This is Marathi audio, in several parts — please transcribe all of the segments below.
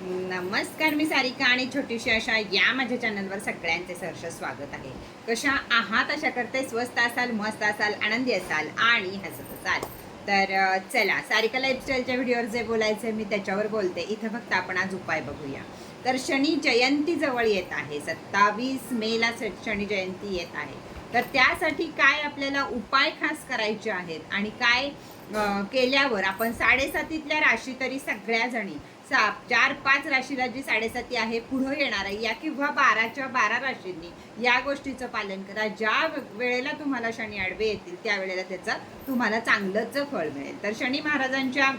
नमस्कार मी सारिका आणि छोटीशी अशा या माझ्या चॅनलवर सगळ्यांचे सहर्ष स्वागत आहे. कशा आहात? अशा करते स्वस्त असाल मस्त असाल आनंदी असाल आणि हसत असाल. तर चला सारिका लाईफस्टाईलच्या व्हिडिओवर जे बोलायचं मी त्याच्यावर बोलते. इथं फक्त आपण आज उपाय बघूया. तर शनी जयंती जवळ येत आहे. सत्तावीस मेला स- शनी जयंती येत आहे. तर त्यासाठी काय आपल्याला उपाय खास करायचे आहेत आणि काय केल्यावर आपण साडेसातीतल्या राशी तरी सगळ्या जणी सा चार पाच राशीला जी साडेसाती आहे पुढं येणार आहे या किंवा बाराच्या बारा राशींनी या गोष्टीचं पालन करा. ज्या वेळेला तुम्हाला शनी आडवे येतील त्यावेळेला त्याचं तुम्हाला चांगलंच फळ मिळेल. तर शनी महाराजांच्या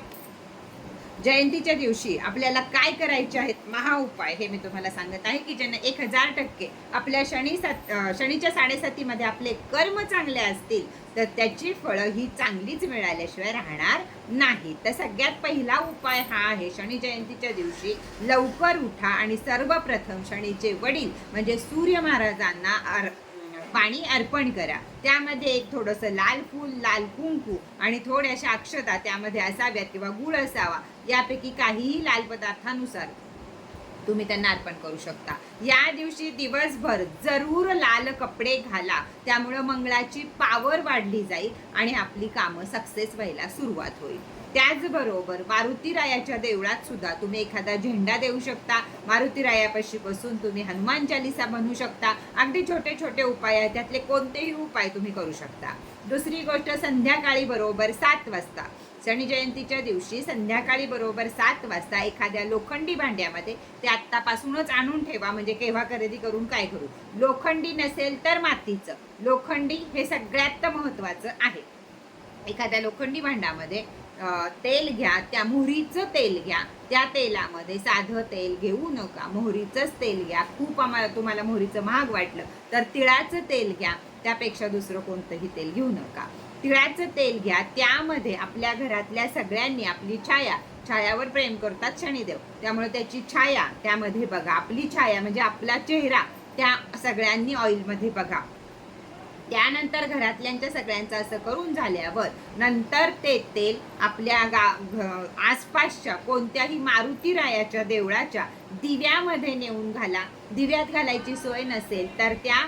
जयंतीच्या दिवशी आपल्याला काय करायचे आहेत महा उपाय हे मी तुम्हाला सांगत आहे की ज्यांना एक हजार टक्के आपल्या शनी सात शनीच्या साडेसातीमध्ये आपले कर्म चांगले असतील तर त्याची फळं ही चांगलीच मिळाल्याशिवाय राहणार नाही. तर सगळ्यात पहिला उपाय हा आहे शनी जयंतीच्या दिवशी लवकर उठा आणि सर्वप्रथम शनीचे वडील म्हणजे सूर्य महाराजांना पाणी अर्पण करा. त्यामध्ये एक थोडंसं लाल फूल लाल कुंकू आणि थोड्याशा अक्षता त्यामध्ये असाव्यात किंवा गुळ असावा यापैकी काहीही लाल पदार्थानुसार तुम्ही त्यांना अर्पण करू शकता. या दिवशी दिवसभर जरूर लाल कपडे घाला. त्यामुळं मंगळाची पावर वाढली जाईल आणि आपली कामं सक्सेस व्हायला सुरुवात होईल. त्याचबरोबर मारुतीरायाच्या देवळात सुद्धा तुम्ही एखादा झेंडा देऊ शकता. मारुतीरायापाशी बसून तुम्ही हनुमान चालिसा म्हणू शकता. अगदी छोटे छोटे उपाय आहेत. त्यातले कोणतेही उपाय तुम्ही करू शकता. दुसरी गोष्ट संध्याकाळी बरोबर सात वाजता. शनी जयंतीच्या दिवशी संध्याकाळी बरोबर सात वाजता एखाद्या लोखंडी भांड्यामध्ये ते आत्तापासूनच आणून ठेवा. म्हणजे केव्हा खरेदी करून काय करू? लोखंडी नसेल तर मातीचं. लोखंडी हे सगळ्यात महत्वाचं आहे. एखाद्या लोखंडी भांड्यामध्ये तेल घ्या त्या मोहरीचं तेल घ्या. त्या तेलामध्ये साधं तेल घेऊ नका. मोहरीचंच तेल घ्या. खूप आम्हाला तुम्हाला मोहरीचं महाग वाटलं तर तिळाचं तेल घ्या. त्यापेक्षा दुसरं कोणतंही तेल घेऊ नका. तिळाचं तेल घ्या. त्यामध्ये आपल्या घरातल्या सगळ्यांनी आपली छाया छायावर प्रेम करतात शनिदेव. त्यामुळे त्याची छाया त्यामध्ये बघा आपली छाया म्हणजे आपला चेहरा त्या सगळ्यांनी ऑइलमध्ये बघा. त्यानंतर घरातल्यांच्या सगळ्यांचं असं करून झाल्यावर नंतर ते तेल आपल्या गा आसपासच्या कोणत्याही मारुती रायाच्या देवळाच्या दिव्यामध्ये नेऊन घाला. दिव्यात घालायची सोय नसेल तर त्या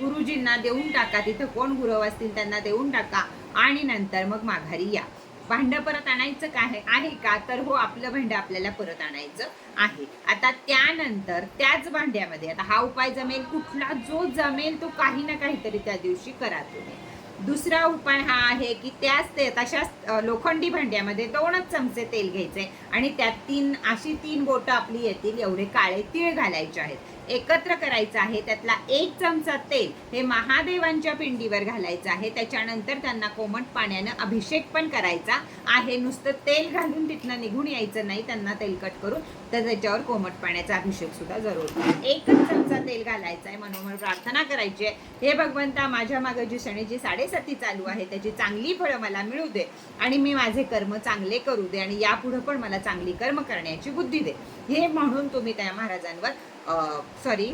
गुरुजींना देऊन टाका. तिथं कोण गुरव असतील त्यांना देऊन टाका. आणि नंतर मग माघारी या. भांडं परत आणायचं काय? आहे का? तर हो आपलं भांडं आपल्याला परत आणायचं आहे. आता त्यानंतर त्याच भांड्यामध्ये आता हा उपाय जमेल कुठला जो जमेल तो काही ना काहीतरी त्या दिवशी करा तुम्ही. दुसरा उपाय हा आहे की त्याच ते तशाच लोखंडी भांड्यामध्ये दोनच चमचे तेल घ्यायचे आणि त्यात तीन अशी तीन बोटं आपली येतील एवढे काळे तीळ घालायचे आहेत. एकत्र करायचं आहे त्यातला एक चमचा तेल हे महादेवांच्या पिंडीवर घालायचं आहे. त्याच्यानंतर त्यांना कोमट पाण्यानं अभिषेक पण करायचा आहे. नुसतं तेल घालून तिथनं निघून यायचं नाही त्यांना तेलकट करून तर त्याच्यावर कोमट पाण्याचा अभिषेक सुद्धा जरूर एकच चमचा तेल घालायचा आहे मनोमन प्रार्थना करायची आहे. हे भगवंता माझ्या मागे जी शनीची साडेसाती चालू आहे त्याची चांगली फळं मला मिळू दे आणि मी माझे कर्म चांगले करू दे आणि यापुढं पण मला चांगली कर्म करण्याची बुद्धी दे. हे म्हणून तुम्ही त्या महाराजांवर सॉरी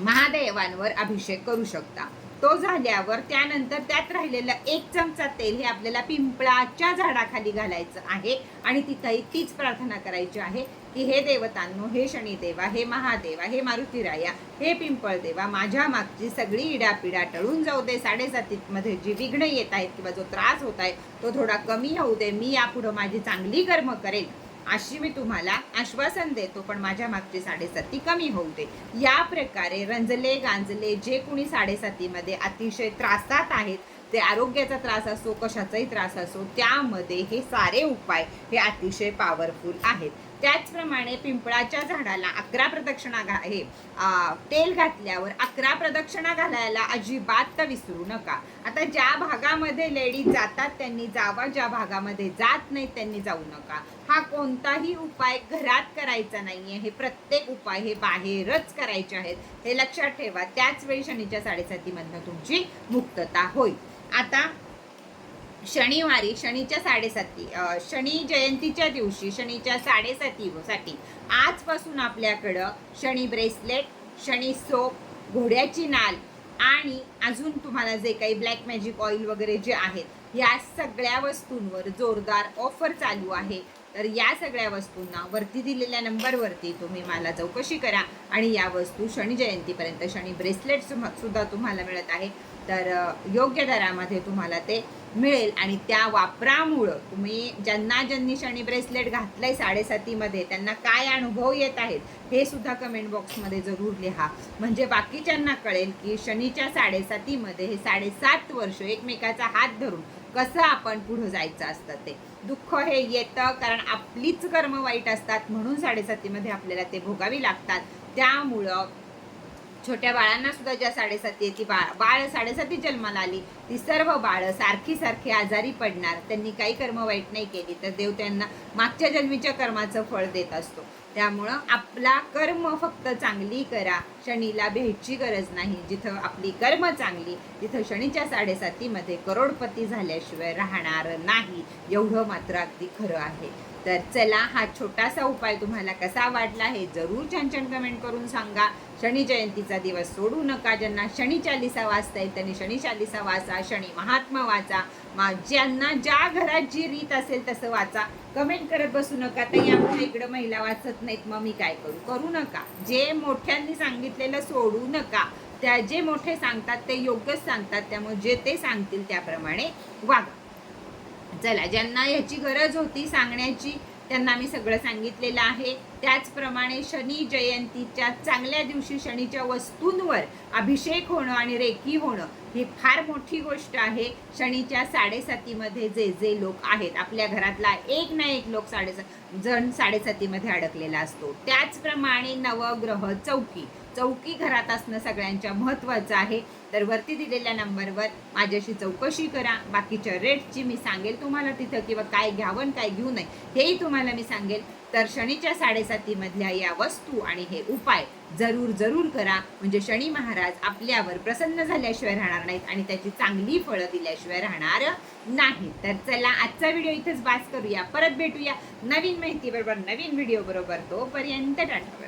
महादेवांवर अभिषेक करू शकता. तो झाल्यावर त्यानंतर त्यात राहिलेलं एक चमचा तेल हे आपल्याला पिंपळाच्या झाडाखाली घालायचं आहे आणि तिथंही तीच प्रार्थना करायची आहे की हे देवतांनो हे शनिदेवा हे महादेवा हे मारुतीराया हे पिंपळ देवा माझ्या मागची सगळी इडापिडा टळून जाऊ दे. साडेसातीमध्ये जी विघ्न येत आहेत किंवा जो त्रास होत आहे तो थोडा कमी होऊ दे. मी यापुढं माझी चांगली कर्म करेल अशी मी तुम्हाला आश्वासन देतो पण माझ्या मागची साडेसाती कमी होऊ दे. या प्रकारे रंजले गांजले जे कुणी साडेसातीमध्ये अतिशय त्रासात आहेत ते आरोग्याचा त्रास असो कशाचाही त्रास असो त्यामध्ये हे सारे उपाय हे अतिशय पॉवरफुल आहेत. त्याचप्रमाणे पिंपळाच्या झाडाला अकरा प्रदक्षिणा घा हे तेल घातल्यावर अकरा प्रदक्षिणा घालायला अजिबात तर विसरू नका. आता ज्या भागामध्ये लेडीज जातात त्यांनी जावा ज्या भागामध्ये जात नाहीत त्यांनी जाऊ नका. हा कोणताही उपाय घरात करायचा नाहीये. हे प्रत्येक उपाय हे बाहेरच करायचे आहेत. हे लक्षात ठेवा. त्याच वेळी शनीच्या साडेसातीमधनं तुमची मुक्तता होईल. आता शनिवारी शनीच्या साडेसाती शनी जयंतीच्या दिवशी शनीच्या साडेसातीसाठी आजपासून आपल्याकडं शनी ब्रेसलेट शनी सोप घोड्याची नाल आणि अजून तुम्हाला जे काही ब्लॅक मॅजिक ऑइल वगैरे जे आहेत या सगळ्या वस्तूंवर जोरदार ऑफर चालू आहे. तर या सगळ्या वस्तूंना वरती दिलेल्या नंबरवरती तुम्ही मला चौकशी करा आणि या वस्तू शनी जयंतीपर्यंत शनी ब्रेसलेट सुद्धा तुम्हाला मिळत आहे. तर योग्य दरामध्ये तुम्हाला ते मिळेल. आणि त्या वापरामुळं तुम्ही ज्यांना ज्यांनी शनी ब्रेसलेट घातलंय साडेसातीमध्ये त्यांना काय अनुभव येत आहेत हे सुद्धा कमेंट बॉक्समध्ये जरूर लिहा. म्हणजे बाकीच्यांना कळेल की शनीच्या साडेसातीमध्ये हे साडेसात वर्ष एकमेकाचा हात धरून कसं आपण पुढं जायचं असतं ते. दुःख हे येतं कारण आपलीच कर्म वाईट असतात म्हणून साडेसातीमध्ये आपल्याला ते भोगावी लागतात. त्यामुळं छोट्या बाळांना सुद्धा ज्या साडेसाती आहे ती बाळ बाळ साडेसाती जन्माला आली ती सर्व बाळं सारखी सारखी आजारी पडणार त्यांनी काही कर्म वाईट नाही केली तर देव त्यांना मागच्या जन्मीच्या कर्माचं फळ देत असतो. त्यामुळं आपला कर्म फक्त चांगली करा शनीला भेटची गरज नाही जिथं आपली कर्म चांगली तिथं शनीच्या साडेसातीमध्ये करोडपती झाल्याशिवाय राहणार नाही एवढं मात्र अगदी खरं आहे. तर चला हा छोटासा उपाय तुम्हाला कसा वाटला हे जरूर छान छान कमेंट करून सांगा. शनी जयंतीचा दिवस सोडू नका. ज्यांना शनी चालिसा वाचता येईल त्यांनी शनी चालिसा वाचा शनी महात्मा वाचा मा ज्यांना ज्या घरात जी रीत असेल तसं वाचा. कमेंट करत बसू नका. ताई आमच्या इकडं महिला वाचत नाहीत मग मी काय करू? करू नका. जे मोठ्यांनी सांगितलेलं सोडू नका. त्या जे मोठे सांगतात ते योग्यच सांगतात. त्यामुळे जे ते सांगतील त्याप्रमाणे वागा. चला ज्यांना याची गरज होती सांगण्याची त्यांना मी सगळं सांगितलेलं आहे. त्याचप्रमाणे शनी जयंतीच्या चांगल्या दिवशी शनीच्या वस्तूंवर अभिषेक होणं आणि रेकी होणं ही फार मोठी गोष्ट आहे. शनीच्या साडेसातीमध्ये जे जे लोक आहेत आपल्या घरातला एक ना एक लोक साडेसात जण साडेसातीमध्ये अडकलेला असतो. त्याचप्रमाणे नवग्रह चौकी. चौकी घरात असणं सगळ्यांच्या महत्त्वाचं आहे. तर वरती दिलेल्या नंबरवर माझ्याशी चौकशी करा. बाकीच्या रेटची मी सांगेल तुम्हाला तिथं किंवा काय घ्यावं आणि काय घेऊ नये हेही तुम्हाला मी सांगेल. तर शनीच्या साडेसातीमधल्या या वस्तू आणि हे उपाय जरूर जरूर करा. म्हणजे शनी महाराज आपल्यावर प्रसन्न झाल्याशिवाय राहणार नाहीत आणि त्याची चांगली फळं दिल्याशिवाय राहणार नाही तर चला आजचा व्हिडिओ इथेच बास करूया. परत भेटूया नवीन माहितीबरोबर नवीन व्हिडिओ बरोबर. तोपर्यंत टाटा.